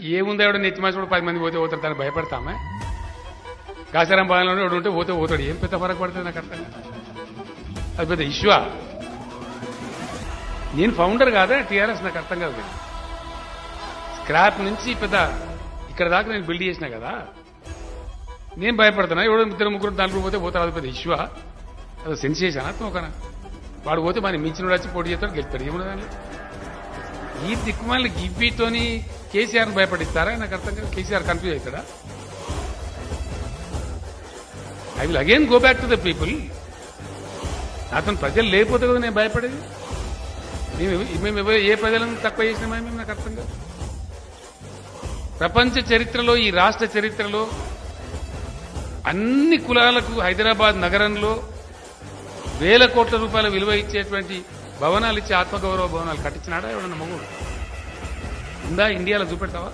ఏముందో ఎవడో నెత్తి కూడా పది మంది పోతే పోతాడు దాన్ని భయపడతామే. కాసారం బాగానే ఎవడు ఉంటే పోతే పోతాడు. ఏం పెద్ద ఫరక పడుతుంది నాకు అర్థం అది పెద్ద ఇష్యూ నేను ఫౌండర్ కాదా? టీఆర్ఎస్ నాకు అర్థం కాదు స్క్రాప్ నుంచి పెద్ద ఇక్కడ దాకా నేను బిల్డ్ చేసిన కదా నేను భయపడుతున్నా. ఎవడో ఇద్దరు ముగ్గురు నలుగురు పోతే పోతారు అది పెద్ద ఇష్యూ అది సెన్సేషన్ తోకనా? వాడు పోతే మన మించిన వచ్చి పోటీ చేస్తాడు గెలుస్తాడు. ఏమున్నది ఈ దిక్కుమాలి గివ్వితోని కేసీఆర్ భయపడిస్తారా? నాకు అర్థం కాదు. కేసీఆర్ కన్ఫ్యూజ్ అవుతాడా I will again go back to the people అతను ప్రజలు లేకపోతే కదా నేను భయపడేది. మేము మేము ఏ ప్రజలను తక్కువ చేసినామా మేము నాకు అర్థం కాదు. ప్రపంచ చరిత్రలో ఈ రాష్ట్ర చరిత్రలో అన్ని కులాలకు హైదరాబాద్ నగరంలో వేల కోట్ల రూపాయల విలువ ఇచ్చేటువంటి భవనాలు ఇచ్చి ఆత్మగౌరవ భవనాలు కట్టించినాడా ఎవడన్నా మగుడు? ఉందా? ఇండియాలో చూపెడతావా?